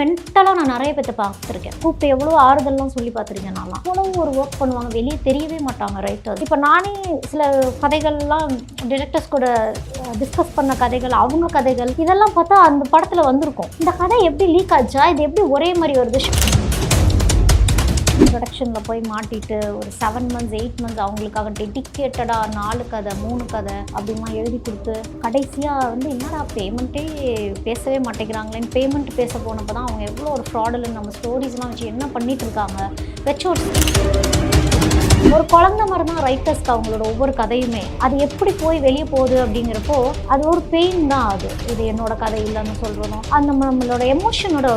மென்டலாக நான் நிறைய பேர்த்த பார்த்துருக்கேன். கூப்பிட்டு எவ்வளோ ஆறுதல்லாம் சொல்லி பார்த்துருக்கேன் நான்லாம். அவ்வளோ ஒரு ஒர்க் பண்ணுவாங்க வெளியே தெரியவே மாட்டாங்க ரைட்டர் இப்போ நானே சில கதைகள்லாம் டிரெக்டர்ஸ் கூட டிஸ்கஸ் பண்ண கதைகள் அவங்க கதைகள் இதெல்லாம் பார்த்தா அந்த படத்தில் வந்திருக்கும். இந்த கதை எப்படி லீக் ஆச்சா? இது எப்படி ஒரே மாதிரி வருது? ப்ரொடக்ஷனில் போய் மாட்டிட்டு ஒரு செவன் மந்த்ஸ் எயிட் மந்த்ஸ் அவங்களுக்காக டெடிக்கேட்டடாக நாலு கதை மூணு கதை அப்படிமா எழுதி கொடுத்து கடைசியாக வந்து என்னடா பேமெண்ட்டே பேசவே மாட்டேங்கிறாங்களேன்னு பேமெண்ட் பேச போனப்போ தான் அவங்க எவ்வளோ ஒரு ஃப்ராடில் நம்ம ஸ்டோரிஸ்லாம் வச்சு என்ன பண்ணிகிட்டு இருக்காங்க? வச்சு ஒரு ஒரு குழந்த மாதிரி தான் ரைட்டர்ஸ்க்கு அவங்களோட ஒவ்வொரு கதையுமே அது எப்படி போய் வெளியே போகுது அப்படிங்கிறப்போ அது ஒரு பெயின் தான் அது. இது என்னோட கதை இல்லைன்னு சொல்கிறதும் அந்த நம்மளோட எமோஷனோட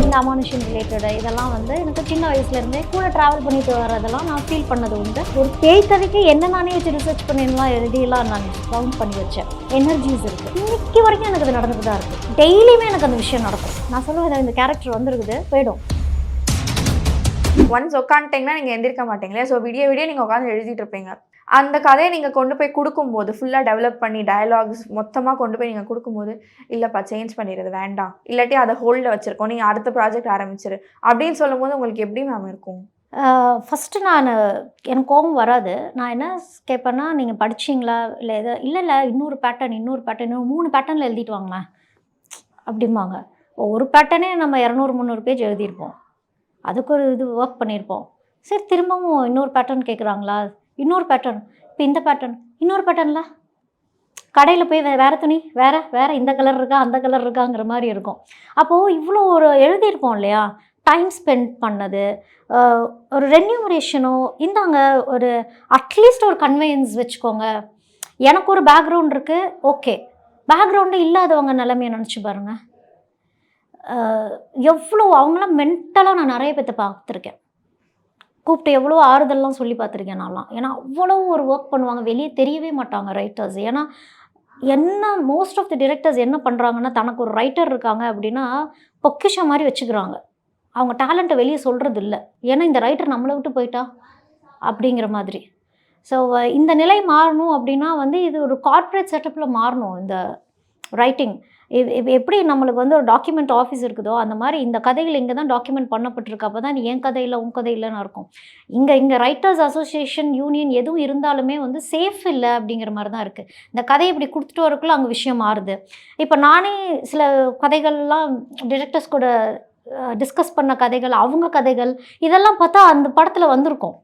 இந்த அமானுஷன் ரிலேட்டடு இதெல்லாம் வந்து எனக்கு சின்ன வயசுலேருந்தே கூட ட்ராவல் பண்ணிட்டு வரதெல்லாம் நான் ஃபீல் பண்ணது உண்டு. ஒரு பேய் கதைக்கு என்ன நானே வச்சு ரிசர்ச் பண்ணிலாம் எழுதியெல்லாம் நான் கவுண்ட் பண்ணி வச்சேன். எனர்ஜிஸ் இருக்குது இன்னைக்கு வரைக்கும் எனக்கு அது நடந்துட்டு தான் இருக்குது டெய்லியுமே எனக்கு அந்த விஷயம் நடக்கும். நான் சொல்லுவேன் இந்த கேரக்டர் வந்துருக்குது போயிடும். ஒன்ஸ் உட்காந்துட்டிங்கன்னா நீங்கள் எந்திரிக்க மாட்டீங்களே. ஸோ விடிய விடிய நீங்கள் உட்காந்து எழுதிட்டு இருப்பீங்க. அந்த கதையை நீங்கள் கொண்டு போய் கொடுக்கும்போது ஃபுல்லாக டெவலப் பண்ணி டயலாக்ஸ் மொத்தமாக கொண்டு போய் நீங்கள் கொடுக்கும்போது இல்லைப்பா சேஞ்ச் பண்ணிடுறது வேண்டாம். இல்லாட்டி அதை ஹோல்டில் வச்சுருக்கோம். நீங்கள் அடுத்த ப்ராஜெக்ட் ஆரம்பிச்சிரு. அப்படின்னு சொல்லும்போது உங்களுக்கு எப்படி மேம் இருக்கும்? ஃபஸ்ட்டு நான் எனக்கு கோபம் வராது. நான் என்ன கேட்பேன்னா நீங்கள் படிச்சிங்களா? இல்லை எதோ இல்லை இல்லை இன்னொரு பேட்டர்ன் இன்னொரு பேட்டர்ன் இன்னொரு மூணு பேட்டர்னில் எழுதிட்டு வாங்களேன். அப்படிம்பாங்க. ஒரு பேட்டர்னே நம்ம இரநூறு முந்நூறு பேஜ் எழுதியிருப்போம். அதுக்கு ஒரு இது ஒர்க் பண்ணியிருப்போம். சரி திரும்பவும் இன்னொரு பேட்டர்ன் கேட்குறாங்களா? இன்னொரு பேட்டர்ன் இப்போ இந்த பேட்டர்ன் இன்னொரு பேட்டர்னில் கடையில் போய் வே வேறு துணி வேறு வேறு இந்த கலர் இருக்கா அந்த கலர் இருக்காங்கிற மாதிரி இருக்கும். அப்போது இவ்வளோ ஒரு எழுதியிருப்போம் இல்லையா? டைம் ஸ்பெண்ட் பண்ணது ஒரு ரென்யூமரேஷனோ இந்தாங்க ஒரு அட்லீஸ்ட் ஒரு கன்வீனியன்ஸ் வச்சுக்கோங்க. எனக்கு ஒரு பேக்ரவுண்ட் இருக்குது ஓகே பேக்ரவுண்டு இல்லாதவங்க நிலமையை நினச்சி பாருங்கள் எவ்வளோ அவங்களாம் மென்டலாக நான் நிறைய பேர்த்த பார்த்துருக்கேன். கூப்பிட்டு எவ்வளோ ஆறுதல்லாம் சொல்லி பார்த்துருக்கேன் நான்லாம். ஏன்னா அவ்வளோ ஒரு ஒர்க் பண்ணுவாங்க. வெளியே தெரியவே மாட்டாங்க ரைட்டர்ஸ் ஏன்னா என்ன மோஸ்ட் ஆஃப் தி டிரெக்டர்ஸ் என்ன பண்ணுறாங்கன்னா தனக்கு ஒரு ரைட்டர் இருக்காங்க அப்படின்னா பொக்கிஷம் மாதிரி வச்சுக்கிறாங்க. அவங்க டேலண்ட்டை வெளியே சொல்கிறது இல்லை ஏன்னா இந்த ரைட்டர் நம்மளை விட்டு போயிட்டா? அப்படிங்கிற மாதிரி. ஸோ இந்த நிலை மாறணும் அப்படின்னா வந்து இது ஒரு கார்ப்பரேட் செட்டப்பில் மாறணும். இந்த ரைட்டிங் எப்படி நம்மளுக்கு வந்து ஒரு டாக்குமெண்ட் ஆஃபீஸ் இருக்குதோ அந்த மாதிரி இந்த கதைகள் இங்கே தான் டாக்குமெண்ட் பண்ணப்பட்டிருக்கு. அப்போ தான் என் கதையில் உன் கதையில்னு இருக்கும் இங்கே இங்கே ரைட்டர்ஸ் அசோசியேஷன் யூனியன் எதுவும் இருந்தாலுமே வந்து சேஃப் இல்லை அப்படிங்கிற மாதிரி தான் இருக்குது இந்த கதையை இப்படி கொடுத்துட்டு வரக்குள்ள அங்கே விஷயம் மாறுது. இப்போ நானே சில கதைகள்லாம் டிரெக்டர்ஸ் கூட டிஸ்கஸ் பண்ண கதைகள் அவங்க கதைகள் இதெல்லாம் பார்த்தா அந்த படத்தில் வந்திருக்கும்.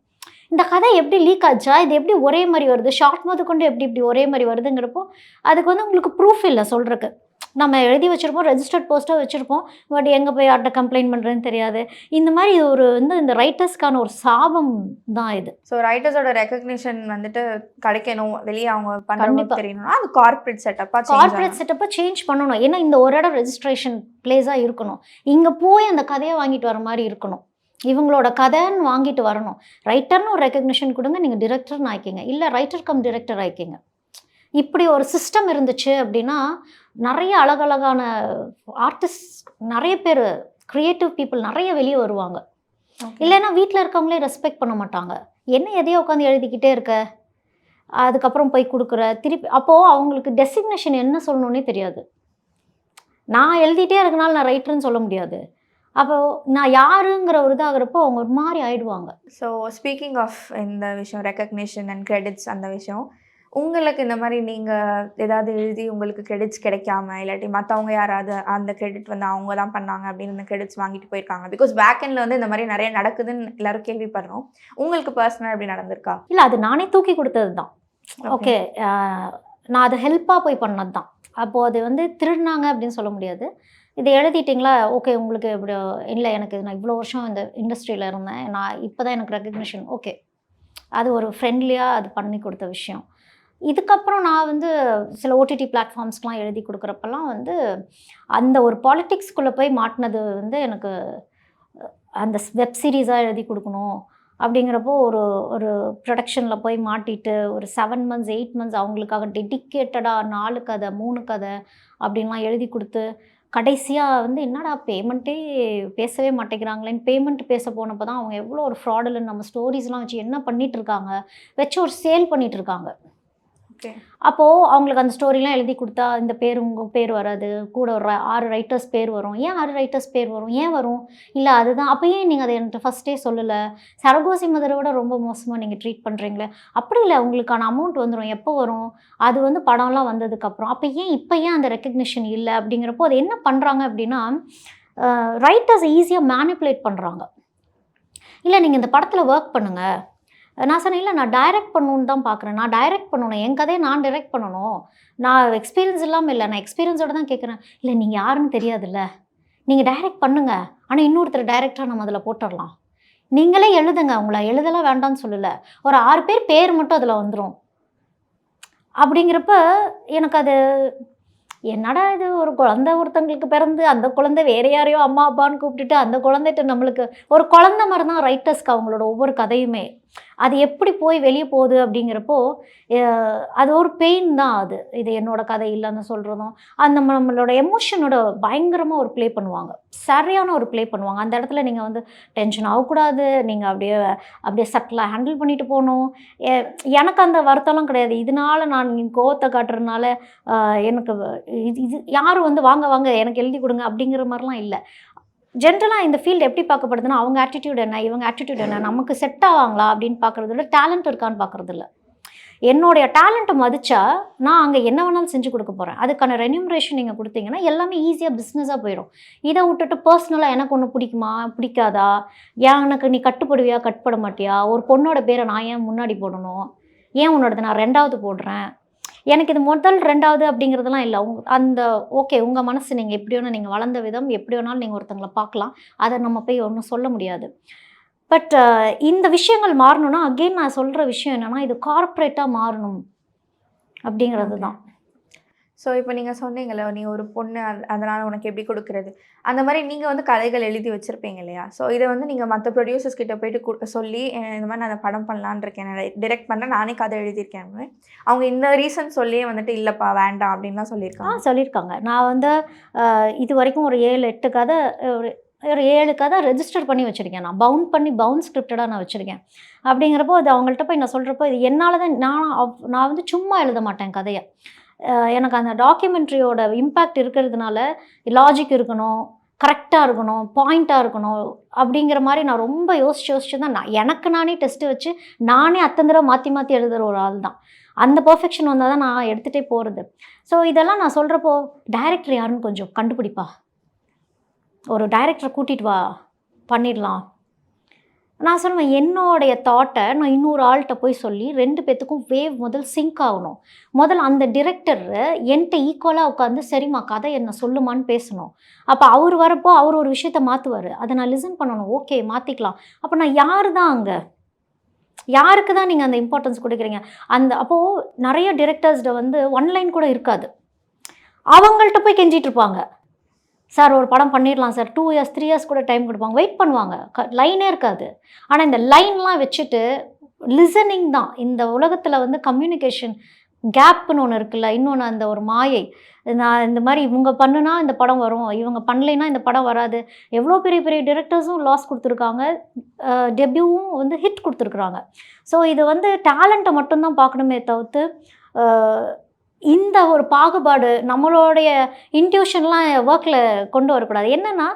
இந்த கதை எப்படி லீக் ஆச்சா? இது எப்படி ஒரே மாதிரி வருது? ஷார்ட் முத கொண்டு எப்படி இப்படி ஒரே மாதிரி வருதுங்கிறப்போ அதுக்கு வந்து உங்களுக்கு ப்ரூஃப் இல்லை சொல்கிறக்கு நம்ம எழுதி வச்சுருப்போம் ரெஜிஸ்டர்ட் போஸ்ட்டாக வச்சுருப்போம். பட் எங்கே போய் யார்கிட்ட கம்ப்ளைண்ட் பண்ணுறதுன்னு தெரியாது. இந்த மாதிரி ஒரு வந்து இந்த ரைட்டர்ஸ்க்கான ஒரு சாபம் தான் இது. ஸோ ரைட்டர்ஸோட ரெக்கக்னிஷன் வந்துட்டு கிடைக்கணும். வெளியே அவங்க பண்ணுறது கண்டிப்பா. தெரியணும்னா அது கார்ப்பரேட் செட்டப்பாக கார்ப்பரேட் செட்டப்பை சேஞ்ச் பண்ணணும். ஏன்னா இந்த ஒரு இடம் ரெஜிஸ்ட்ரேஷன் பிளேஸாக இருக்கணும். இங்கே போய் அந்த கதையை வாங்கிட்டு வர மாதிரி இருக்கணும். இவங்களோட கதைன்னு வாங்கிட்டு வரணும். ரைட்டர்னு ஒரு ரெக்கக்னிஷன் கொடுங்க. நீங்கள் டிரெக்டர்னு ஆக்கிங்க. இல்லை ரைட்டர் கம் டிரெக்டர் ஆக்கிங்க. இப்படி ஒரு சிஸ்டம் இருந்துச்சு அப்படின்னா நிறைய அழகழகான ஆர்டிஸ்ட் நிறைய பேர் க்ரியேட்டிவ் பீப்புள் நிறைய வெளியே வருவாங்க. இல்லைன்னா வீட்டில் இருக்கவங்களே ரெஸ்பெக்ட் பண்ண மாட்டாங்க. என்ன எதையோ உட்காந்து எழுதிக்கிட்டே இருக்க? அதுக்கப்புறம் போய் கொடுக்குற திருப்பி அப்போது அவங்களுக்கு டெசிக்னேஷன் என்ன சொல்லணுன்னே தெரியாது. நான் எழுதிட்டே இருக்கனால நான் ரைட்டர்னு சொல்ல முடியாது. அப்போ நான் யாருங்கிற ஒரு இதாகிறப்போ அவங்க ஒரு மாதிரி ஆயிடுவாங்க. ஸோ ஸ்பீக்கிங் ஆஃப் இந்த விஷயம் ரெக்கக்னிஷன் அண்ட் கிரெடிட்ஸ் அந்த விஷயம் உங்களுக்கு இந்த மாதிரி நீங்கள் ஏதாவது எழுதி உங்களுக்கு கிரெடிட்ஸ் கிடைக்காம இல்லாட்டி மற்றவங்க யாராவது அந்த கிரெடிட் வந்து அவங்க தான் பண்ணாங்க அப்படின்னு இந்த கிரெடிட்ஸ் வாங்கிட்டு போயிருக்காங்க. பிகாஸ் பேக் எண்டில் வந்து இந்த மாதிரி நிறைய நடக்குதுன்னு எல்லாரும் கேள்விப்படுறோம். உங்களுக்கு பர்சனல் அப்படி நடந்திருக்கா? இல்லை அது நானே தூக்கி கொடுத்தது தான் ஓகே நான் அது ஹெல்ப்பாக போய் பண்ணது தான் அப்போது அது வந்து திருடினாங்க அப்படின்னு சொல்ல முடியாது. இதை எழுதிட்டிங்களா? ஓகே உங்களுக்கு இப்படி இல்லை எனக்கு நான் இவ்வளோ வருஷம் இந்த இண்டஸ்ட்ரியில் இருந்தேன். நான் இப்போ தான் எனக்கு ரெக்கக்னிஷன் ஓகே அது ஒரு ஃப்ரெண்ட்லியாக அது பண்ணி கொடுத்த விஷயம். இதுக்கப்புறம் நான் வந்து சில ஓடிடி பிளாட்ஃபார்ம்ஸ்க்கெலாம் எழுதி கொடுக்குறப்பெல்லாம் வந்து அந்த ஒரு பாலிட்டிக்ஸ்குள்ளே போய் மாட்டினது வந்து எனக்கு அந்த வெப் சீரீஸாக எழுதி கொடுக்கணும் அப்படிங்கிறப்போ ஒரு ஒரு ப்ரொடக்ஷனில் போய் மாட்டிட்டு ஒரு செவன் மந்த்ஸ் எயிட் மந்த்ஸ் அவங்களுக்காக டெடிக்கேட்டடாக நாலு கதை மூணு கதை அப்படின்லாம் எழுதி கொடுத்து கடைசியாக வந்து என்னடா பேமெண்ட்டே பேசவே மாட்டேங்கிறாங்களேன்னு பேமெண்ட் பேச போனப்போ தான் அவங்க எவ்வளோ ஒரு ஃப்ராடில் நம்ம ஸ்டோரிஸ்லாம் வச்சு என்ன பண்ணிகிட்ருக்காங்க வச்சு ஒரு சேல் பண்ணிகிட்ருக்காங்க இருக்காங்க. அப்போது அவங்களுக்கு அந்த ஸ்டோரிலாம் எழுதி கொடுத்தா இந்த பேர் உங்கள் பேர் வராது. கூட ஒரு ஆறு ரைட்டர்ஸ் பேர் வரும். ஏன் ஆறு ரைட்டர்ஸ் பேர் வரும்? ஏன் வரும்? இல்லை அதுதான். அப்போ ஏன் நீங்கள் அதை என்கிட்ட ஃபஸ்ட்டே சொல்லலை? சரகோசி மதரை விட ரொம்ப மோசமாக நீங்கள் ட்ரீட் பண்ணுறீங்களே அப்படி இல்லை உங்களுக்கான அமௌண்ட் வந்துடும் எப்போ வரும்? அது வந்து படம்லாம் வந்ததுக்கப்புறம் அப்போ ஏன் இப்போ ஏன் அந்த ரெக்கக்னிஷன் இல்லை? அப்படிங்கிறப்போ அது என்ன பண்ணுறாங்க அப்படின்னா ரைட்டர்ஸை ஈஸியாக மேனிப்புலேட் பண்ணுறாங்க இல்லை நீங்கள் இந்த படத்தில் ஒர்க் பண்ணுங்கள் நான் சொன்னேன் இல்லை நான் டைரக்ட் பண்ணணுன்னு தான் பார்க்குறேன் நான் டைரக்ட் பண்ணணும். என் கதையை நான் டைரக்ட் பண்ணணும். நான் எக்ஸ்பீரியன்ஸ் இல்லாமல் இல்லை. நான் எக்ஸ்பீரியன்ஸோட தான் கேட்குறேன் இல்லை நீங்கள் யாருன்னு தெரியாதுல்ல. நீங்கள் டைரக்ட் பண்ணுங்க. ஆனால் இன்னொருத்தர் டைரெக்டாக நம்ம அதில் போட்டுடலாம். நீங்களே எழுதுங்க. உங்களை எழுதலாம் வேண்டாம்னு சொல்லலை. ஒரு ஆறு பேர் பேர் மட்டும் அதில் வந்துடும் அப்படிங்கிறப்ப எனக்கு அது என்னடா இது? ஒரு குழந்தை ஒருத்தங்களுக்கு பிறந்து அந்த குழந்தை வேற யாரையோ அம்மா அப்பான்னு கூப்பிட்டுட்டு அந்த குழந்தைகிட்ட நம்மளுக்கு ஒரு குழந்தை மாதிரி தான் ரைட்டர்ஸ்க்கு அவங்களோட ஒவ்வொரு கதையுமே. அது எப்படி போய் வெளியே போகுது அப்படிங்கிறப்போ அது ஒரு பெயின் தான் அது. இது என்னோட கதை இல்லைன்னு சொல்கிறதும் அந்த நம்ம- நம்மளோட எமோஷனோட பயங்கரமாக ஒரு ப்ளே பண்ணுவாங்க. சரியான ஒரு ப்ளே பண்ணுவாங்க. அந்த இடத்துல நீங்கள் வந்து டென்ஷன் ஆகக்கூடாது. நீங்கள் அப்படியே அப்படியே சட்டிலாக ஹேண்டில் பண்ணிட்டு போகணும். எனக்கு அந்த வருத்தம்லாம் கிடையாது. இதனால நான் கோவத்தை காட்டுறதுனால எனக்கு இது இது யாரும் வந்து வாங்க வாங்க எனக்கு எழுதி கொடுங்க அப்படிங்கிற மாதிரிலாம் இல்லை. ஜென்ரலாக இந்த ஃபீல்டு எப்படி பார்க்கப்படுதுன்னா அவங்க ஆட்டிடியூட் என்ன இவங்க ஆட்டிடியூட் என்ன நமக்கு செட் ஆவாங்களா அப்படின்னு பார்க்குறதுல டேலண்ட் இருக்கான்னு பார்க்குறது இல்லை. என்னுடைய டேலண்ட்டை மதிச்சா நான் அங்கே என்ன வேணாலும் செஞ்சு கொடுக்க போகிறேன் அதுக்கான ரெனியூமரேஷன் நீங்கள் கொடுத்தீங்கன்னா எல்லாமே ஈஸியாக பிஸ்னஸாக போயிடும். இதை விட்டுட்டு பர்சனலாக எனக்கு ஒன்று பிடிக்குமா பிடிக்காதா? ஏன் எனக்கு நீ கட்டுப்படுவியா கட்டுப்பட மாட்டியா? ஒரு பொண்ணோட பேரை நான் ஏன் முன்னாடி போடணும்? ஏன் உன்னோடது நான் ரெண்டாவது போடுறேன்? எனக்கு இது முதல் ரெண்டாவது அப்படிங்கிறதுலாம் இல்லை. உங் அந்த ஓகே உங்கள் மனசு நீங்கள் எப்படி வேணால் நீங்கள் வளர்ந்த விதம் எப்படி வேணாலும் நீங்கள் ஒருத்தங்களை பார்க்கலாம். அதை நம்ம போய் ஒன்றும் சொல்ல முடியாது. பட் இந்த விஷயங்கள் மாறணும்னா அகெயின் நான் சொல்கிற விஷயம் என்னென்னா இது கார்ப்பரேட்டாக மாறணும் அப்படிங்கிறது தான் ஸோ இப்போ நீங்கள் சொன்னீங்கல்ல நீ ஒரு பொண்ணு அது- அதனால உனக்கு எப்படி கொடுக்குறது? அந்த மாதிரி நீங்கள் வந்து கதைகள் எழுதி வச்சுருப்பீங்க இல்லையா? ஸோ இதை வந்து நீங்கள் மற்ற ப்ரொடியூசர்ஸ் கிட்ட போயிட்டு சொல்லி "அஹ் இந்த மாதிரி நான் அந்த படம் பண்ணலான்னு இருக்கேன். டிரெக்ட் பண்ணுறேன் நானே கதை எழுதியிருக்கேன். அவங்க இந்த ரீசன் சொல்லியே வந்துட்டு இல்லைப்பா வேண்டாம் அப்படின்லாம் சொல்லியிருக்காங்க. சொல்லியிருக்காங்க. நான் வந்து இது வரைக்கும் ஒரு ஏழு எட்டு கதை ஒரு ஒரு ஏழு கதை ரெஜிஸ்டர் பண்ணி வச்சுருக்கேன். நான் பவுண்ட் பண்ணி பவுண்ட் ஸ்கிரிப்டடாக நான் வச்சுருக்கேன். அப்படிங்கிறப்போ அது அவங்கள்ட்ட போய் நான் சொல்கிறப்போ இது என்னால் தான் நான் நான் வந்து சும்மா எழுத மாட்டேன் கதையை. எனக்கு அந்த டாக்குமெண்ட்ரியோட இம்பேக்ட் இருக்கிறதுனால லாஜிக் இருக்கணும் கரெக்டாக இருக்கணும் பாயிண்ட்டாக இருக்கணும் அப்படிங்கிற மாதிரி நான் ரொம்ப யோசிச்சு யோசிச்சு தான் நான் எனக்கு நானே டெஸ்ட்டு வச்சு நானே அத்தனை தடவை மாற்றி மாற்றி எழுதுகிற ஒரு ஆள் தான். அந்த பர்ஃபெக்ஷன் வந்தால் தான் நான் எடுத்துகிட்டே போகிறது ஸோ இதெல்லாம் நான் சொல்கிறப்போ டைரக்டர் யாருன்னு கொஞ்சம் கண்டுபிடிப்பா? ஒரு டைரக்டரை கூட்டிகிட்டு வா பண்ணிடலாம். நான் சொல்லுவேன் என்னுடைய தாட்டை நான் இன்னொரு ஆள்கிட்ட போய் சொல்லி ரெண்டு பேத்துக்கும் வேவ் முதல் சிங்க் ஆகணும். முதல் அந்த டிரெக்டர் என்கிட்ட ஈக்குவலாக உட்காந்து சரிம்மா கதை என்ன சொல்லுமான்னு பேசணும். அப்போ அவர் வரப்போ அவர் ஒரு விஷயத்த மாற்றுவார் அதை நான் லிசன் பண்ணணும். ஓகே மாற்றிக்கலாம் அப்போ நான் யார் தான் அங்கே? யாருக்கு தான் நீங்கள் அந்த இம்பார்ட்டன்ஸ் கொடுக்குறீங்க? அந்த அப்போது நிறைய டிரெக்டர்ஸ்ட வந்து ஒன்லைன் கூட இருக்காது. அவங்கள்ட்ட போய் கெஞ்சிட்டு இருப்பாங்க. சார் ஒரு படம் பண்ணிடலாம் sir. Two years three years கூட டைம் கொடுப்பாங்க. வெயிட் பண்ணுவாங்க. லைனே இருக்காது. ஆனால் இந்த லைன்லாம் வச்சுட்டு லிசனிங் தான். இந்த உலகத்தில் வந்து கம்யூனிகேஷன் கேப்புன்னு ஒன்று இருக்குல்ல இன்னொன்று அந்த ஒரு மாயை. நான் இந்த மாதிரி இவங்க பண்ணுனா இந்த படம் வரும் இவங்க பண்ணலைன்னா இந்த படம் வராது. எவ்வளோ பெரிய பெரிய டிரெக்டர்ஸும் லாஸ் கொடுத்துருக்காங்க. டெபியூவும் வந்து ஹிட் கொடுத்துருக்குறாங்க. ஸோ இது வந்து டேலண்ட்டை மட்டும்தான் பார்க்கணுமே தவிர்த்து இந்த ஒரு பாகுபாடு நம்மளுடைய இன்ட்யூஷன்லாம் ஒர்க்கில் கொண்டு வரக்கூடாது. என்னென்னா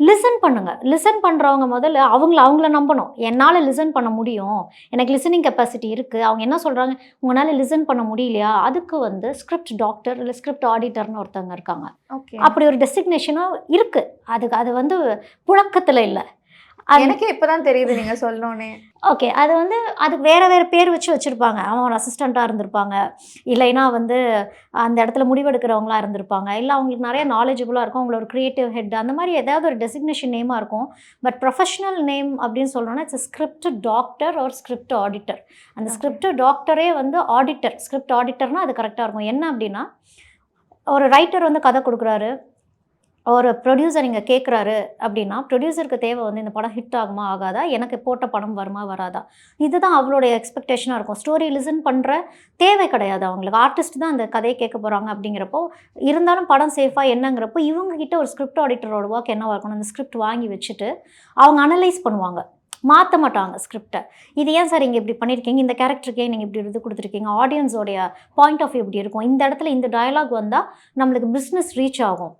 லிசன் பண்ணுங்க. லிசன் பண்ணுறவங்க முதல்ல அவங்கள அவங்கள நம்பணும். என்னால் லிசன் பண்ண முடியும். எனக்கு லிசனிங் கெப்பாசிட்டி இருக்குது அவங்க என்ன சொல்கிறாங்க உங்களால் லிசன் பண்ண முடியலையா? அதுக்கு வந்து ஸ்கிரிப்ட் டாக்டர் இல்லை ஸ்கிரிப்ட் ஆடிட்டர்னு ஒருத்தவங்க இருக்காங்க. ஓகே. அப்படி ஒரு டெசிக்னேஷனும் இருக்குது அதுக்கு அது வந்து புழக்கத்தில் இல்லை. எனக்கே இப்போதான் தெரியுது நீங்கள் சொல்லணுன்னே ஓகே அது வந்து அதுக்கு வேறு வேறு பேர் வச்சு வச்சுருப்பாங்க. அவன் ஒரு அசிஸ்டண்ட்டாக இருந்திருப்பாங்க. இல்லைன்னா வந்து அந்த இடத்துல முடிவெடுக்கிறவங்களா இருந்திருப்பாங்க. இல்லை அவங்களுக்கு நிறைய நாலேஜபுளாக இருக்கும். அவங்கள ஒரு க்ரியேட்டிவ் ஹெட் அந்த மாதிரி ஏதாவது ஒரு டெசிக்னேஷன் நேமாக இருக்கும். பட் ப்ரொஃபஷனல் நேம் அப்படின்னு சொல்லணும்னா இட்ஸ் ஸ்கிரிப்ட் டாக்டர் ஒரு ஸ்கிரிப்ட் ஆடிட்டர் அந்த. ஸ்கிரிப்ட் டாக்டரே வந்து ஆடிட்டர் ஸ்கிரிப்ட் ஆடிட்டர்னால் அது கரெக்டாக இருக்கும். என்ன அப்படின்னா ஒரு ரைட்டர் வந்து கதை கொடுக்குறாரு. ஒரு ப்ரொடியூசர் இங்கே கேட்குறாரு அப்படின்னா ப்ரொடியூசருக்கு தேவை வந்து இந்த படம் ஹிட் ஆகுமா ஆகாதா? எனக்கு போட்ட படம் வருமா வராதா? இதுதான் அவளுடைய எக்ஸ்பெக்டேஷனாக இருக்கும். ஸ்டோரி லிசன் பண்ணுற தேவை கிடையாது அவங்களுக்கு. ஆர்டிஸ்ட் தான் அந்த கதையை கேட்க போகிறாங்க அப்படிங்கிறப்போ இருந்தாலும் படம் சேஃபாக என்னங்கிறப்போ இவங்ககிட்ட ஒரு ஸ்கிரிப்ட் ஆடிட்டரோட ஒர்க் என்னவாக இருக்கணும் அந்த ஸ்கிரிப்ட் வாங்கி வச்சுட்டு அவங்க அனலைஸ் பண்ணுவாங்க. மாற்ற மாட்டாங்க ஸ்கிரிப்டை இது ஏன் சார் இங்கே இப்படி பண்ணியிருக்கீங்க இந்த கேரக்டருக்கே நீங்கள் இப்படி இது கொடுத்துருக்கீங்க? ஆடியன்ஸோடைய பாயிண்ட் ஆஃப் வியூ இப்படி இருக்கும். இந்த இடத்துல இந்த டயலாக் வந்தால் நம்மளுக்கு பிஸ்னஸ் ரீச் ஆகும்.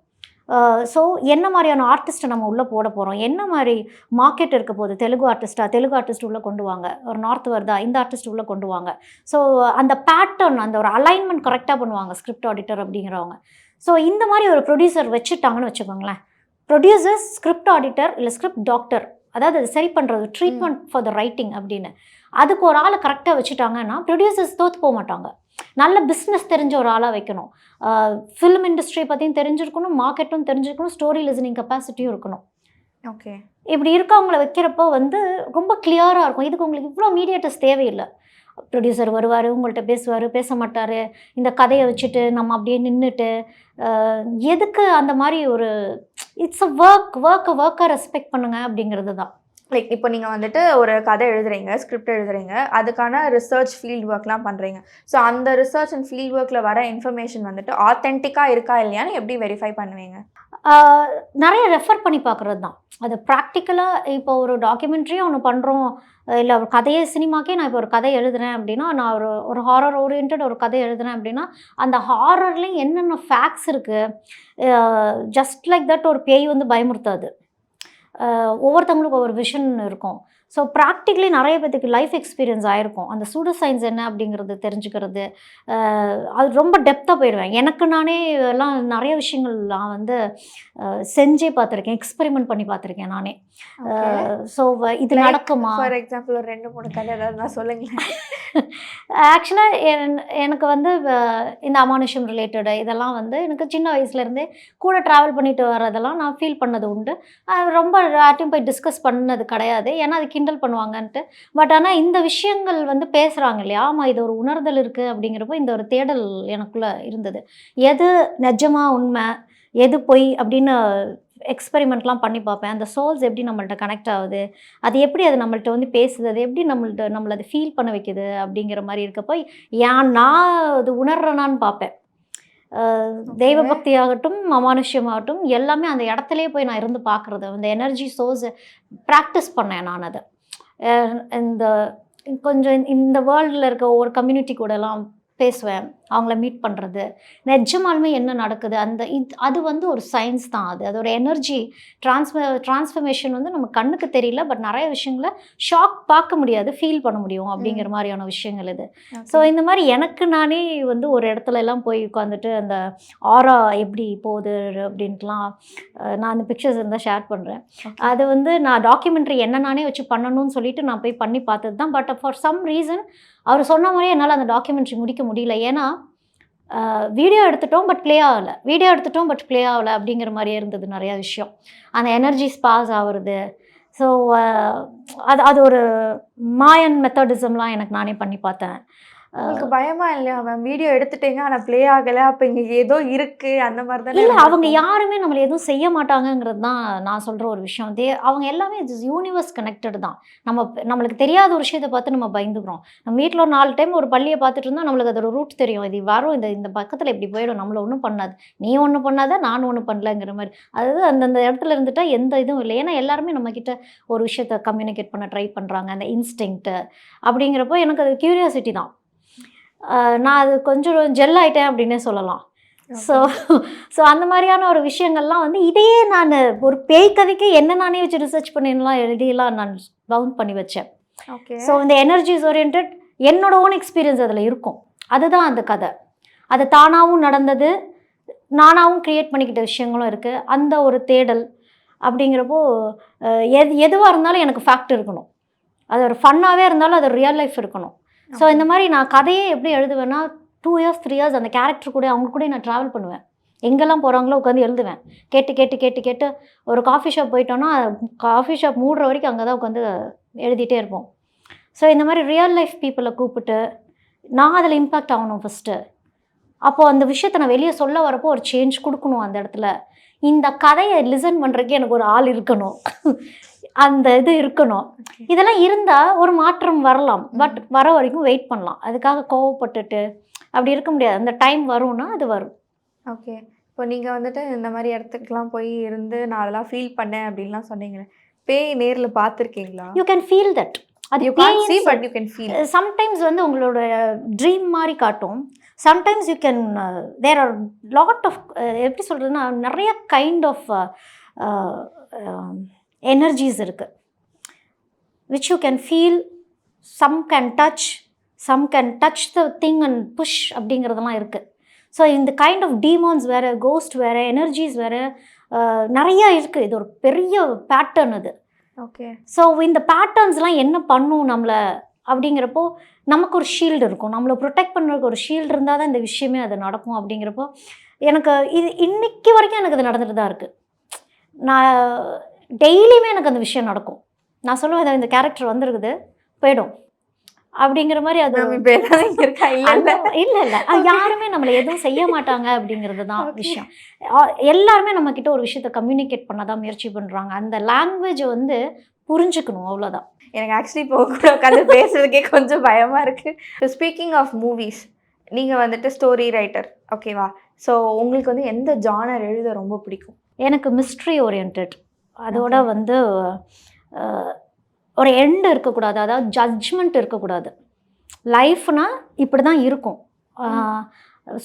ஸோ என்ன மாதிரியான ஆர்டிஸ்ட்டை நம்ம உள்ளே போட போகிறோம் என்ன மாதிரி மார்க்கெட் இருக்க போகுது? தெலுங்கு ஆர்டிஸ்ட்டா தெலுங்கு ஆர்டிஸ்ட் உள்ளே கொண்டு வாங்க. ஒரு நார்த் வருதா? இந்த ஆர்டிஸ்ட் உள்ளே கொண்டு வாங்க. ஸோ அந்த பேட்டர்ன் அந்த ஒரு அலைன்மெண்ட் கரெக்டாக பண்ணுவாங்க ஸ்கிரிப்ட் ஆடிட்டர் அப்படிங்கிறவங்க. ஸோ இந்த மாதிரி ஒரு ப்ரொடியூசர் வச்சுட்டாங்கன்னு வச்சுக்கோங்களேன். ப்ரொடியூசர்ஸ் ஸ்கிரிப்ட் ஆடிட்டர் இல்லை ஸ்கிரிப்ட் டாக்டர் அதாவது அது சரி பண்ணுறது ட்ரீட்மெண்ட் ஃபார் த ரைட்டிங் அப்படின்னு. அதுக்கு ஒரு ஆளை கரெக்டாக வச்சுட்டாங்கன்னா ப்ரொடியூசர்ஸ் தோற்று போக மாட்டாங்க. நல்ல பிஸ்னஸ் தெரிஞ்ச ஒரு ஆளாக வைக்கணும். ஃபிலிம் இண்டஸ்ட்ரியை பற்றியும் தெரிஞ்சிருக்கணும் மார்க்கெட்டும் தெரிஞ்சிருக்கணும் ஸ்டோரி லிசனிங் கெப்பாசிட்டியும் இருக்கணும். ஓகே. இப்படி இருக்கவங்கள வைக்கிறப்போ வந்து ரொம்ப கிளியராக இருக்கும். இதுக்கு உங்களுக்கு இவ்வளோ மீடியேட்டர்ஸ் தேவையில்லை. ப்ரொடியூசர் வருவார் உங்கள்கிட்ட பேசுவார் பேச மாட்டார். இந்த கதையை வச்சுட்டு நம்ம அப்படியே நின்றுட்டு எதுக்கு அந்த மாதிரி ஒரு இட்ஸ் அ ஒர்க் ஒர்க்கை ஒர்க்கை ரெஸ்பெக்ட் பண்ணுங்க அப்படிங்கிறது தான். லைக் இப்போ நீங்கள் வந்துட்டு ஒரு கதை எழுதுறீங்க ஸ்கிரிப்ட் எழுதுறீங்க அதுக்கான ரிசர்ச் ஃபீல்ட் ஒர்க்லாம் பண்ணுறீங்க ஸோ அந்த ரிசர்ச் அண்ட் ஃபீல்ட் ஒர்க்கில் வர இன்ஃபர்மேஷன் வந்துட்டு ஆத்தென்டிக்காக இருக்கா இல்லையான்னு எப்படி வெரிஃபை பண்ணுவீங்க? நிறைய ரெஃபர் பண்ணி பார்க்குறது தான் அது ப்ராக்டிக்கலாக இப்போ ஒரு டாக்குமெண்ட்ரியும் ஒன்று பண்ணுறோம் இல்லை ஒரு கதையை சினிமாக்கே நான் இப்போ ஒரு கதை எழுதுறேன் அப்படின்னா நான் ஒரு ஒரு ஹாரர் ஓரியன்ட் ஒரு கதை எழுதுறேன் அப்படின்னா அந்த ஹாரர்லேயும் என்னென்ன ஃபேக்ட்ஸ் இருக்குது ஜஸ்ட் லைக் தட் ஒரு பேய் வந்து பயமுறுத்தாது. ஒவ்வொருத்தவங்களுக்கும் ஒவ்வொரு விஷன் இருக்கும். ஸோ ப்ராக்டிக்கலி நிறைய பேத்துக்கு லைஃப் எக்ஸ்பீரியன்ஸ் ஆயிருக்கும். அந்த சூடோ சயின்ஸ் என்ன அப்படிங்கிறது தெரிஞ்சுக்கிறது. அது ரொம்ப டெப்த்தாக போயிடுவேன். எனக்கு நானே எல்லாம் நிறைய விஷயங்கள் நான் வந்து செஞ்சே பார்த்துருக்கேன். எக்ஸ்பெரிமெண்ட் பண்ணி பார்த்துருக்கேன் நானே. ஸோ இது நடக்குமா? ஃபார் எக்ஸாம்பிள் ஒரு ரெண்டு மூணு கதை ஏதாவது நான் சொல்லுங்களேன். ஆக்சுவலாக எனக்கு வந்து இந்த அமானுஷம் ரிலேட்டடு இதெல்லாம் வந்து எனக்கு சின்ன வயசுலேருந்தே கூட ட்ராவல் பண்ணிட்டு வர்றதெல்லாம் நான் ஃபீல் பண்ணது உண்டு. ரொம்ப யார்ட்டையும் போய் டிஸ்கஸ் பண்ணது கிடையாது. ஏன்னா அது கிண்டல் பண்ணுவாங்கன்ட்டு. பட் ஆனால் இந்த விஷயங்கள் வந்து பேசுகிறாங்க இல்லையா? ஆமாம் இது ஒரு உணர்தல் இருக்குது அப்படிங்கிறப்போ இந்த ஒரு தேடல் எனக்குள்ளே இருந்தது. எது நிஜமாக உண்மை? எது பொய்? அப்படின்னு எக்ஸ்பெரிமெண்ட்லாம் பண்ணி பார்ப்பேன். அந்த சோல்ஸ் எப்படி நம்மள்ட்ட கனெக்ட் ஆகுது? அது எப்படி அது நம்மள்ட்ட வந்து பேசுது? அது எப்படி நம்மள்ட்ட நம்மளை அது ஃபீல் பண்ண வைக்குது? அப்படிங்கிற மாதிரி இருக்கப்போ ஏன் நான் அது உணர்றேனான்னு பார்ப்பேன். தெய்வ. பக்தி ஆகட்டும் அமானுஷ்யமாகட்டும் எல்லாமே அந்த இடத்துலயே போய் நான் இருந்து பார்க்குறது அந்த எனர்ஜி சோர்ஸ் ப்ராக்டிஸ் பண்ணேன் நான் அதை. இந்த கொஞ்சம் இந்த வேர்ல்டில் இருக்க ஒவ்வொரு கம்யூனிட்டி கூடலாம் பேசுவேன். அவங்கள மீட் பண்ணுறது நிஜமாலுமே என்ன நடக்குது? அந்த இது அது வந்து ஒரு சயின்ஸ் தான் அது. அது ஒரு எனர்ஜி ட்ரான்ஸ்ஃப ட்ரான்ஸ்ஃபர்மேஷன் வந்து நம்ம கண்ணுக்கு தெரியல பட் நிறைய விஷயங்களை ஷாக் பார்க்க முடியாது ஃபீல் பண்ண முடியும் அப்படிங்கிற மாதிரியான விஷயங்கள் இது. ஸோ இந்த மாதிரி எனக்கு நானே வந்து ஒரு இடத்துல எல்லாம் போய் உட்காந்துட்டு அந்த ஆரா எப்படி போகுது அப்படின்ட்டுலாம் நான் அந்த பிக்சர்ஸ் இருந்தால் ஷேர் பண்ணுறேன் அது வந்து நான் டாக்குமெண்ட்ரி என்ன நானே வச்சு பண்ணணும்னு சொல்லிட்டு நான் போய் பண்ணி பார்த்தது தான். பட் ஃபார் சம் ரீசன் அவர் சொன்ன மாதிரியே என்னால் அந்த டாக்குமெண்ட்ரி முடிக்க முடியல. ஏன்னா வீடியோ எடுத்துட்டோம் பட் ப்ளே ஆகலை. வீடியோ எடுத்துட்டோம் பட் ப்ளே ஆகலை அப்படிங்கிற மாதிரியே இருந்தது நிறையா விஷயம். அந்த எனர்ஜி ஸ்பாஸ் ஆகுறது. ஸோ அது அது ஒரு மாயன் மெத்தடிசம்லாம் எனக்கு நானே பண்ணி பார்த்தேன். உங்களுக்கு பயமா இல்லையா? மேம் வீடியோ எடுத்துட்டீங்க ஆனா ப்ளே ஆகல அப்ப இங்க ஏதோ இருக்கு அந்த மாதிரி தானே இல்லை அவங்க. யாருமே நம்மளை எதுவும் செய்ய மாட்டாங்கங்கிறது தான் நான் சொல்கிற ஒரு விஷயம். தே அவங்க எல்லாமே யூனிவர்ஸ் கனெக்டட் தான். நம்ம நம்மளுக்கு தெரியாத ஒரு விஷயத்தை பார்த்து நம்ம பயந்துக்கிறோம். நம்ம வீட்டில் ஒரு நாலு டைம் ஒரு பள்ளியை பார்த்துட்டு இருந்தால் நம்மளுக்கு அதோட ரூட் தெரியும். இது வரும் இந்த இந்த பக்கத்தில் இப்படி போயிடும் நம்மளை ஒன்றும் பண்ணாது. நீ ஒன்றும் பண்ணாத நான் ஒன்றும் பண்ணலங்கிற மாதிரி. அதாவது அந்தந்த இடத்துல இருந்துட்டா எந்த இதுவும் இல்லை. ஏன்னா எல்லாருமே நம்மக்கிட்ட ஒரு விஷயத்த கம்யூனிகேட் பண்ண ட்ரை பண்ணுறாங்க அந்த இன்ஸ்டிங்க்ட்டு அப்படிங்கிறப்போ எனக்கு அது கியூரியாசிட்டி தான். நான் அது கொஞ்சம் ஜெல் ஆயிட்டேன் அப்படின்னே சொல்லலாம். ஸோ ஸோ அந்த மாதிரியான ஒரு விஷயங்கள்லாம் வந்து இதையே நான் ஒரு பேய் கதைக்கு என்ன நானே வச்சு ரிசர்ச் பண்ணிலாம் எழுதியெல்லாம் நான் பவுண்ட் பண்ணி வச்சேன். ஓகே. ஸோ இந்த எனர்ஜிஸ் ஓரியன்ட் என்னோட ஓன் எக்ஸ்பீரியன்ஸ் அதில் இருக்கும். அதுதான் அந்த கதை. அது தானாகவும் நடந்தது நானாகவும் க்ரியேட் பண்ணிக்கிட்ட விஷயங்களும் இருக்குது அந்த ஒரு தேடல் அப்படிங்கிறப்போ எது எதுவாக இருந்தாலும் எனக்கு ஃபேக்ட் இருக்கணும். அது ஒரு ஃபன்னாகவே இருந்தாலும் அது ரியல் லைஃப் இருக்கணும். ஸோ இந்த மாதிரி நான் கதையே எப்படி எழுதுவேன்னா டூ இயர்ஸ் த்ரீ இயர்ஸ் அந்த கேரக்டர் கூட அவங்க கூட நான் ட்ராவல் பண்ணுவேன். எங்கெல்லாம் போகிறாங்களோ உட்காந்து எழுதுவேன். கேட்டு கேட்டு கேட்டு கேட்டு ஒரு காஃபி ஷாப் போயிட்டோன்னா காஃபி ஷாப் மூடுற வரைக்கும் அங்கே தான் உட்காந்து எழுதிட்டே இருப்போம். ஸோ இந்த மாதிரி ரியல் லைஃப் பீப்புளை கூப்பிட்டு நான் அதில் இம்பேக்ட் ஆகணும் ஃபஸ்ட்டு அப்போது அந்த விஷயத்தை நான் வெளியே சொல்ல வரப்போ ஒரு சேஞ்ச் கொடுக்கணும் அந்த இடத்துல. இந்த கதையை லிசன் பண்ணுறதுக்கு எனக்கு ஒரு ஆள் இருக்கணும். அந்த இது இருக்கணும். இதெல்லாம் இருந்தால் ஒரு மாற்றம் வரலாம். பட் வர வரைக்கும் வெயிட் பண்ணலாம். அதுக்காக கோவப்பட்டுட்டு அப்படி இருக்க முடியாது. அந்த டைம் வரும்னா அது வரும். ஓகே இப்போ நீங்க வந்துட்டு இந்த மாதிரி இடத்துக்குலாம் போய் இருந்து நான் அதெல்லாம் ஃபீல் பண்ணேன் அப்படின்லாம் சொன்னீங்களே. பேய் நேர்ல பார்த்திருக்கீங்களா? யூ கேன் ஃபீல் தட் அது you can't see but you can feel sometimes வந்து உங்களோட ட்ரீம் மாதிரி காட்டும். Sometimes you can there are lot of எப்படி சொல்கிறதுனா நிறைய கைண்ட் ஆஃப் எனர்ஜிஸ் இருக்குது which you can feel some can touch some can touch the thing and push அப்படிங்கிறதெல்லாம் இருக்குது ஸோ இந்த கைண்ட் ஆஃப் டீமான்ஸ் வேறு கோஸ்ட் வேறு எனர்ஜிஸ் வேறு நிறைய இருக்குது இது ஒரு பெரிய பேட்டர்ன் அது. ஓகே ஸோ இந்த பேட்டர்ன்ஸ்லாம் என்ன பண்ணும் நம்மளை அப்படிங்கிறப்போ நமக்கு ஒரு ஷீல்டு இருக்கும். நம்மளை ப்ரொடெக்ட் பண்ணுறதுக்கு ஒரு ஷீல்டு இருந்தால் தான் இந்த விஷயமே அது நடக்கும் அப்படிங்கிறப்போ எனக்கு இது இன்னைக்கு வரைக்கும் எனக்கு அது நடந்துட்டு தான் இருக்குது நான் டெய்லியுமே எனக்கு அந்த விஷயம் நடக்கும். நான் சொல்லுவேன் "இதோ இந்த கேரக்டர் வந்திருக்குது போயிடும். அப்படிங்கிற மாதிரி அது இருக்கா? இல்ல இல்ல. அது யாருமே நம்மளை எதுவும் செய்ய மாட்டாங்க அப்படிங்கிறது தான். விஷயம். எல்லாருமே நம்ம கிட்ட ஒரு விஷயத்த கம்யூனிகேட் பண்ண தான் முயற்சி பண்றாங்க. அந்த லாங்குவேஜை வந்து புரிஞ்சுக்கணும் அவ்வளவுதான். எனக்கு ஆக்சுவலி இப்போ கூட உட்காந்து பேசுறதுக்கே கொஞ்சம் பயமா இருக்கு. ஸ்பீக்கிங் ஆஃப் மூவிஸ் நீங்க வந்துட்டு ஸ்டோரி ரைட்டர் ஓகேவா ஸோ உங்களுக்கு வந்து எந்த ஜானர் எழுத ரொம்ப பிடிக்கும்? எனக்கு மிஸ்ட்ரி ஓரியன்ட் அதோட வந்து ஒரு எண்டு இருக்கக்கூடாது. அதாவது ஜட்ஜ்மெண்ட் இருக்கக்கூடாது. லைஃப்னா இப்படி தான் இருக்கும்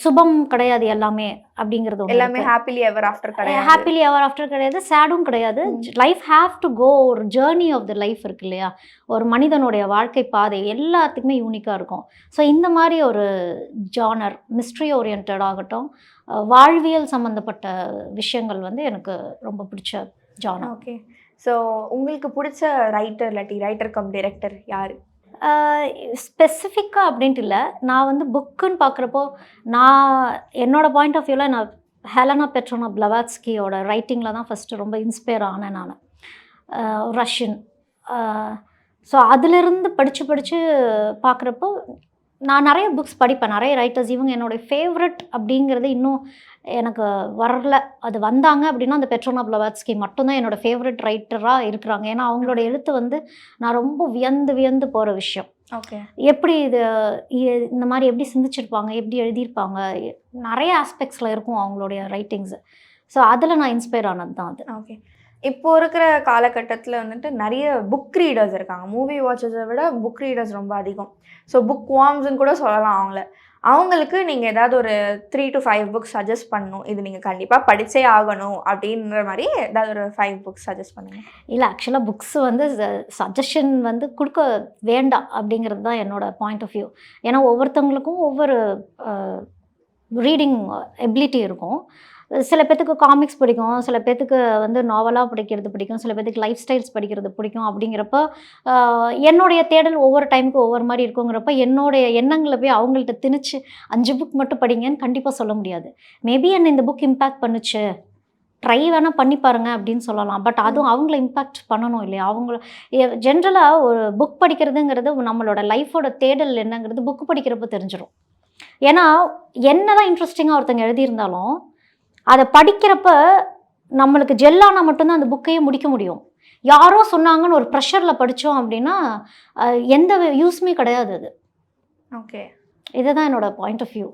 சுபம் கிடையாது எல்லாமே அப்படிங்கிறது எல்லாமே. ஹாப்பிலி எவர் ஆஃப்டர் கிடையாது. ஹாப்பிலி எவர் ஆஃப்டர் கிடையாது. சேடும் கிடையாது. லைஃப் ஹேவ் டு கோ ஒரு ஜேர்னி ஆஃப் த லைஃப் இருக்கு இல்லையா? ஒரு மனிதனுடைய வாழ்க்கை பாதை எல்லாத்துக்குமே யூனிக்காக இருக்கும். ஸோ இந்த மாதிரி ஒரு ஜானர் மிஸ்ட்ரி ஓரியன்ட் ஆகட்டும் வாழ்வியல் சம்மந்தப்பட்ட விஷயங்கள் வந்து எனக்கு ரொம்ப பிடிச்ச ஜானர் ஓகே ஸோ உங்களுக்கு பிடிச்ச ரைட்டர் இல்லாட்டி ரைட்டர் கம் டைரக்டர் யாரு? ஸ்பெசிஃபிக்காக அப்படின்ட்டு இல்லை. நான் வந்து புக்குன்னு பார்க்குறப்போ நான் என்னோட பாயிண்ட் ஆஃப் வியூவில் நான் ஹெலனா பெட்ரோனா பிளவாட்ஸ்கியோட ரைட்டிங்கில் தான் ஃபஸ்ட்டு ரொம்ப இன்ஸ்பயர் ஆனேன் நான். ரஷ்யன் ஸோ அதிலிருந்து படித்து படித்து பார்க்குறப்போ நான் நிறைய புக்ஸ் படிப்பேன். நிறைய ரைட்டர்ஸ் இவங்க என்னோட ஃபேவரட் அப்படிங்கிறது இன்னும் எனக்கு வரல. அது வந்தாங்க அப்படின்னா அந்த பெட்ரோனா பிளவாட்ஸ்கி மட்டும்தான் என்னோட ஃபேவரட் ரைட்டராக இருக்கிறாங்க. ஏன்னா அவங்களோட எழுத்து வந்து நான் ரொம்ப வியந்து வியந்து போகிற விஷயம். ஓகே எப்படி இது இந்த மாதிரி எப்படி சிந்திச்சிருப்பாங்க? எப்படி எழுதியிருப்பாங்க? நிறைய ஆஸ்பெக்ட்ஸில் இருக்கும் அவங்களுடைய ரைட்டிங்ஸு ஸோ அதில் நான் இன்ஸ்பயர் ஆனது தான் அது. ஓகே இப்போ இருக்கிற காலகட்டத்தில் வந்துட்டு நிறைய புக் ரீடர்ஸ் இருக்காங்க. மூவி வாட்சஸை விட புக் ரீடர்ஸ் ரொம்ப அதிகம். ஸோ புக் வார்ம்ஸ்னு கூட சொல்லலாம் அவங்கள. அவங்களுக்கு நீங்கள் ஏதாவது ஒரு three to five books suggest பண்ணணும். இது நீங்கள் கண்டிப்பாக படித்தே ஆகணும் அப்படின்ற மாதிரி ஏதாவது ஒரு ஃபைவ் புக்ஸ் சஜஸ்ட் பண்ணுங்கள் இல்லை ஆக்சுவலாக புக்ஸ் வந்து சஜஷன் வந்து கொடுக்க வேண்டாம் அப்படிங்கிறது தான் என்னோட பாயிண்ட் ஆஃப் வியூ ஏன்னா ஒவ்வொருத்தவங்களுக்கும் ஒவ்வொரு ரீடிங் எபிலிட்டி இருக்கும். சில பேர்த்துக்கு காமிக்ஸ் பிடிக்கும். சில பேர்த்துக்கு வந்து நாவலாக படிக்கிறது பிடிக்கும். சில பேர்த்துக்கு லைஃப் ஸ்டைல்ஸ் படிக்கிறது பிடிக்கும் அப்படிங்கிறப்ப என்னுடைய தேடல் ஒவ்வொரு டைமுக்கு ஒவ்வொரு மாதிரி இருக்குங்கிறப்ப என்னுடைய எண்ணங்களை போய் அவங்கள்ட்ட திணிச்சு அஞ்சு புக் மட்டும் படிங்கன்னு கண்டிப்பாக சொல்ல முடியாது. மேபி என்னை இந்த புக் இம்பேக்ட் பண்ணுச்சு? ட்ரை வேணால் பண்ணி பாருங்க அப்படின்னு சொல்லலாம். பட் அதுவும் அவங்கள இம்பேக்ட் பண்ணணும் இல்லையா? அவங்கள ஜென்ரலாக ஒரு புக் படிக்கிறதுங்கிறது நம்மளோட லைஃபோட தேடல் என்னங்கிறது புக் படிக்கிறப்ப தெரிஞ்சிடும் ஏன்னா என்னதான் இன்ட்ரெஸ்டிங்காக ஒருத்தங்க எழுதியிருந்தாலும் அதை படிக்கிறப்ப நம்மளுக்கு ஜெல்லானா மட்டும்தான் அந்த புக்கையே முடிக்க முடியும். யாரோ சொன்னாங்கன்னு ஒரு ப்ரெஷரில் படித்தோம் அப்படின்னா எந்த யூஸ்மே கிடையாது அது. ஓகே இதுதான் என்னோட பாயிண்ட் ஆஃப் வியூ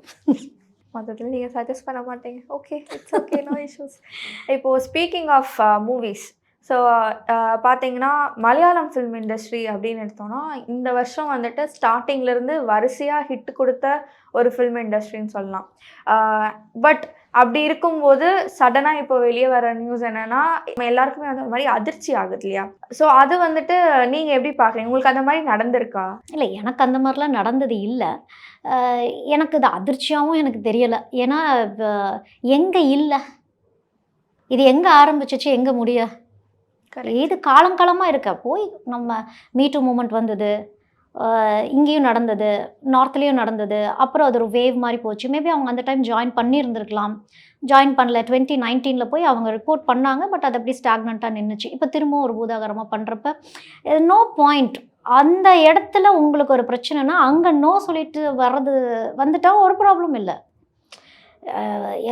மொத்தத்தில் நீங்கள் சஜஸ்ட் பண்ண மாட்டீங்க. Okay it's okay no issues இப்போது ஸ்பீக்கிங் ஆஃப் மூவிஸ் ஸோ பார்த்தீங்கன்னா மலையாளம் ஃபிலிம் இண்டஸ்ட்ரி அப்படின்னு எடுத்தோம்னா இந்த வருஷம் வந்துட்டு ஸ்டார்டிங்லேருந்து வரிசையாக ஹிட் கொடுத்த ஒரு ஃபிலிம் இண்டஸ்ட்ரின்னு சொல்லலாம். பட் அப்படி இருக்கும்போது சடனாக இப்போ வெளியே வர நியூஸ் என்னன்னா எல்லாருக்குமே வந்து ஒரு மாதிரி அதிர்ச்சி ஆகுது இல்லையா? ஸோ அது வந்துட்டு நீங்கள் எப்படி பார்க்குறீங்க உங்களுக்கு அந்த மாதிரி நடந்திருக்கா? இல்லை எனக்கு அந்த மாதிரிலாம் நடந்தது இல்லை. எனக்கு இது அதிர்ச்சியாகவும் எனக்கு தெரியலை. ஏன்னா எங்கே இல்லை? இது எங்கே ஆரம்பிச்சிச்சு? எங்கே முடிய? இது காலம் காலமாக இருக்க. போய் நம்ம மீட்டு மூமெண்ட் வந்தது. இங்கேயும் நடந்தது நார்த்லேயும் நடந்தது. அப்புறம் அது ஒரு வேவ் மாதிரி போச்சு. மேபி அவங்க அந்த டைம் ஜாயின் பண்ணியிருந்திருக்கலாம். ஜாயின் பண்ணல. டுவெண்ட்டி நைன்டீனில் போய் அவங்க ரிப்போர்ட் பண்ணாங்க பட் அது அப்படியே ஸ்டாக்னண்ட்டாக நின்றுச்சு இப்போ திரும்பவும் ஒரு பூதாகரமாக பண்ணுறப்ப நோ பாயிண்ட் அந்த இடத்துல உங்களுக்கு ஒரு பிரச்சனைனா அங்கே நோ சொல்லிட்டு வர்றது வந்துட்டா ஒரு ப்ராப்ளம் இல்லை.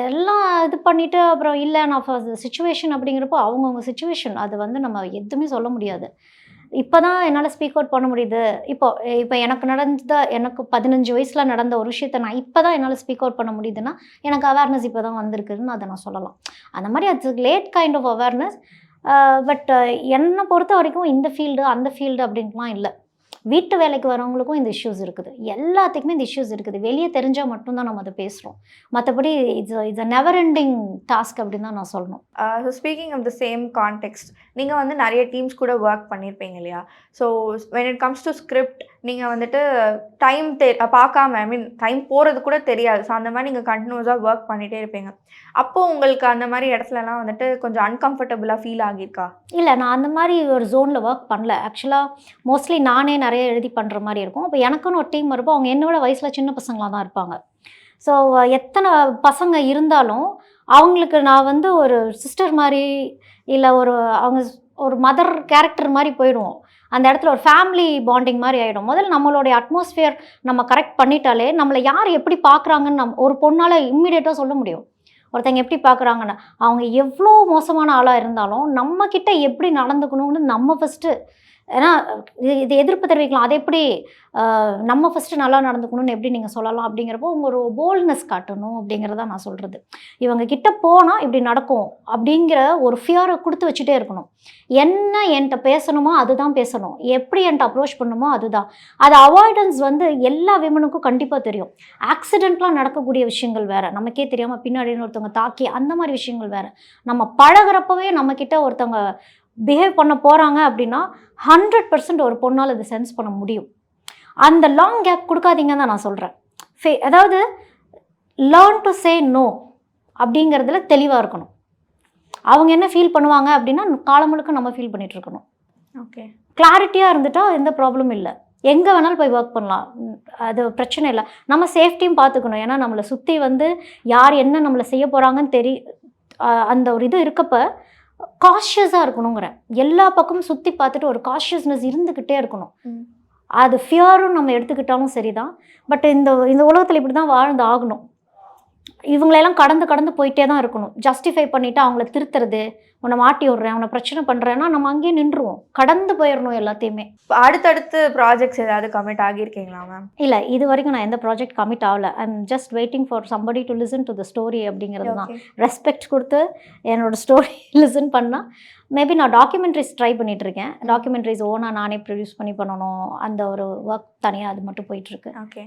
எல்லாம் இது பண்ணிவிட்டு அப்புறம் இல்லை நான் சுச்சுவேஷன் அப்படிங்கிறப்போ அவங்கவுங்க சுச்சுவேஷன் அது வந்து நம்ம எதுவுமே சொல்ல முடியாது. இப்போ தான் என்னால் ஸ்பீக் அவுட் பண்ண முடியுது. இப்போ இப்போ எனக்கு நடந்த எனக்கு பதினஞ்சு வயசில் நடந்த ஒரு விஷயத்தை நான் இப்போ தான் என்னால் ஸ்பீக் அவுட் பண்ண முடியுதுன்னா எனக்கு அவேர்னஸ் இப்போ தான் வந்திருக்குதுன்னு அதை நான் சொல்லலாம். அந்த மாதிரி அது late kind of awareness but என்னை பொறுத்த வரைக்கும் இந்த ஃபீல்டு அந்த ஃபீல்டு அப்படின்ட்டுலாம் இல்லை. வீட்டு வேலைக்கு வரவங்களுக்கும் இந்த இஷ்யூஸ் இருக்குது. எல்லாத்துக்குமே இந்த இஷ்யூஸ் இருக்குது. வெளியே தெரிஞ்சால் மட்டும்தான் நம்ம அதை பேசுகிறோம் மற்றபடி it's it's a never ending task அப்படின்னு தான் நான் சொல்லணும். So speaking of the same context நீங்கள் வந்து நிறைய டீம்ஸ் கூட ஒர்க் பண்ணியிருப்பீங்க இல்லையா? So when it comes to script நீங்கள் வந்துட்டு டைம் தெ பார்க்காம ஐ மீன் டைம் போகிறது கூட தெரியாது. ஸோ அந்த மாதிரி நீங்கள் கண்டினியூஸாக ஒர்க் பண்ணிகிட்டே இருப்பீங்க. அப்போது உங்களுக்கு அந்த மாதிரி இடத்துலலாம் வந்துட்டு கொஞ்சம் அன்கம்ஃபர்டபுளாக ஃபீல் ஆகியிருக்கா? இல்லை நான் அந்த மாதிரி ஒரு ஜோனில் ஒர்க் பண்ணல. ஆக்சுவலாக மோஸ்ட்லி நானே நிறைய எழுதி பண்ணுற மாதிரி இருக்கும். அப்போ எனக்குன்னு ஒரு டீம் இருப்போம் அவங்க என்னோட வயசில் சின்ன பசங்களாக தான் இருப்பாங்க. ஸோ எத்தனை பசங்க இருந்தாலும் அவங்களுக்கு நான் வந்து ஒரு சிஸ்டர் மாதிரி இல்லை ஒரு அவங்க ஒரு மதர் கேரக்டர் மாதிரி போயிடுவோம். அந்த இடத்துல ஒரு ஃபேமிலி பாண்டிங் மாதிரி ஆகிடும் முதல்ல நம்மளுடைய அட்மாஸ்ஃபியர் நம்ம கரெக்ட் பண்ணிட்டாலே நம்மளை யார் எப்படி பார்க்குறாங்கன்னு நம் ஒரு பொண்ணால் இம்மிடியேட்டாக சொல்ல முடியும். ஒருத்தங்க எப்படி பார்க்குறாங்கன்னு அவங்க எவ்வளோ மோசமான ஆளாக இருந்தாலும் நம்மக்கிட்ட எப்படி நடந்துக்கணும்னு நம்ம ஃபஸ்ட்டு ஏன்னா இது இது எதிர்ப்பு தெரிவிக்கலாம். அது எப்படி நம்ம ஃபஸ்ட்டு நல்லா நடந்துக்கணும்னு எப்படி நீங்கள் சொல்லலாம் அப்படிங்கிறப்போ உங்கள் ஒரு போல்ட்னஸ் காட்டணும் அப்படிங்கிறத நான் சொல்கிறது இவங்க கிட்ட போனால் இப்படி நடக்கும் அப்படிங்கிற ஒரு ஃபியரை கொடுத்து வச்சுட்டே இருக்கணும். என்ன என்கிட்ட பேசணுமோ அதுதான் பேசணும். எப்படி என்கிட்ட அப்ரோச் பண்ணணுமோ அதுதான். அது அவாய்டன்ஸ் வந்து எல்லா விமனுக்கும் கண்டிப்பாக தெரியும். ஆக்சிடெண்ட்லாம் நடக்கக்கூடிய விஷயங்கள் வேறு. நமக்கே தெரியாமல் பின்னாடின்னு ஒருத்தவங்க தாக்கி அந்த மாதிரி விஷயங்கள் வேறு. நம்ம பழகுறப்பவே நம்மக்கிட்ட ஒருத்தவங்க பிஹேவ் பண்ண போகிறாங்க அப்படின்னா ஹண்ட்ரட் பர்சன்ட் ஒரு பொண்ணால் அதை சென்ஸ் பண்ண முடியும். அந்த லாங் கேப் கொடுக்காதீங்கன்னு தான் நான் சொல்கிறேன் ஃபே அதாவது லேர்ன் டு சே நோ அப்படிங்கிறதுல தெளிவாக இருக்கணும். அவங்க என்ன ஃபீல் பண்ணுவாங்க அப்படின்னா காலம் முழுக்க நம்ம ஃபீல் பண்ணிட்டு இருக்கணும். ஓகே கிளாரிட்டியாக இருந்துட்டா எந்த ப்ராப்ளமும் இல்லை. எங்கே வேணாலும் போய் ஒர்க் பண்ணலாம். அது பிரச்சனை இல்லை. நம்ம சேஃப்டியும் பார்த்துக்கணும் ஏன்னா நம்மளை சுற்றி வந்து யார் என்ன நம்மளை செய்ய போகிறாங்கன்னு தெரி அந்த ஒரு இது இருக்கப்ப காஷியஸாக இருக்கணுங்கிறேன் எல்லா பக்கமும் சுற்றி பார்த்துட்டு ஒரு காஷியஸ்னஸ் இருந்துக்கிட்டே இருக்கணும். அது ஃபியரும் நம்ம எடுத்துக்கிட்டாலும் சரிதான். பட் இந்த இந்த உலகத்தில் இப்படி தான் வாழ்ந்து ஆகணும். இவங்களெல்லாம் கடந்து கடந்து போயிட்டே தான் இருக்கணும். ஜஸ்டிஃபை பண்ணிவிட்டு அவங்கள திருத்துறது உன்னை மாட்டி விட்றேன் உன்னை பிரச்சனை பண்ணுறேன்னா நம்ம அங்கேயே நின்றுவோம் கடந்து போயிடணும் எல்லாத்தையுமே. அடுத்தடுத்து ப்ராஜெக்ட்ஸ் ஏதாவது கமிட் ஆகியிருக்கீங்களா மேம் இல்லை இது வரைக்கும் நான் எந்த ப்ராஜெக்ட் கமிட் ஆகல. I am just waiting for somebody to listen to the story அப்படிங்கிறது தான். ரெஸ்பெக்ட் கொடுத்து என்னோட ஸ்டோரி லிசன் பண்ணால் மேபி நான் டாக்குமெண்ட்ரிஸ் ட்ரை பண்ணிட்டு இருக்கேன் டாக்குமெண்ட்ரிஸ் ஓனாக நானே ப்ரொடியூஸ் பண்ணி பண்ணணும். அந்த ஒரு ஒர்க் தனியாக அது மட்டும் போயிட்டுருக்கு. ஓகே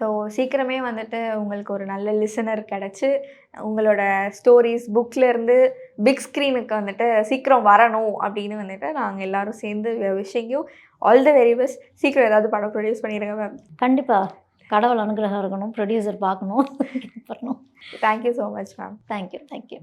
ஸோ சீக்கிரமே வந்துட்டு உங்களுக்கு ஒரு நல்ல லிசனர் கிடச்சி உங்களோட ஸ்டோரிஸ் இருந்து பிக் ஸ்க்ரீனுக்கு வந்துட்டு சீக்கிரம் வரணும் அப்படின்னு வந்துட்டு நாங்கள் எல்லாரும் சேர்ந்து wishing you all the very best சீக்கிரம் ஏதாவது படம் ப்ரொடியூஸ் பண்ணிடுங்க மேம் கண்டிப்பாக கடவுள் அனுகிரகம் இருக்கணும் ப்ரொடியூசர் பார்க்கணும் பண்ணணும் thank you so much ma'am thank you thank you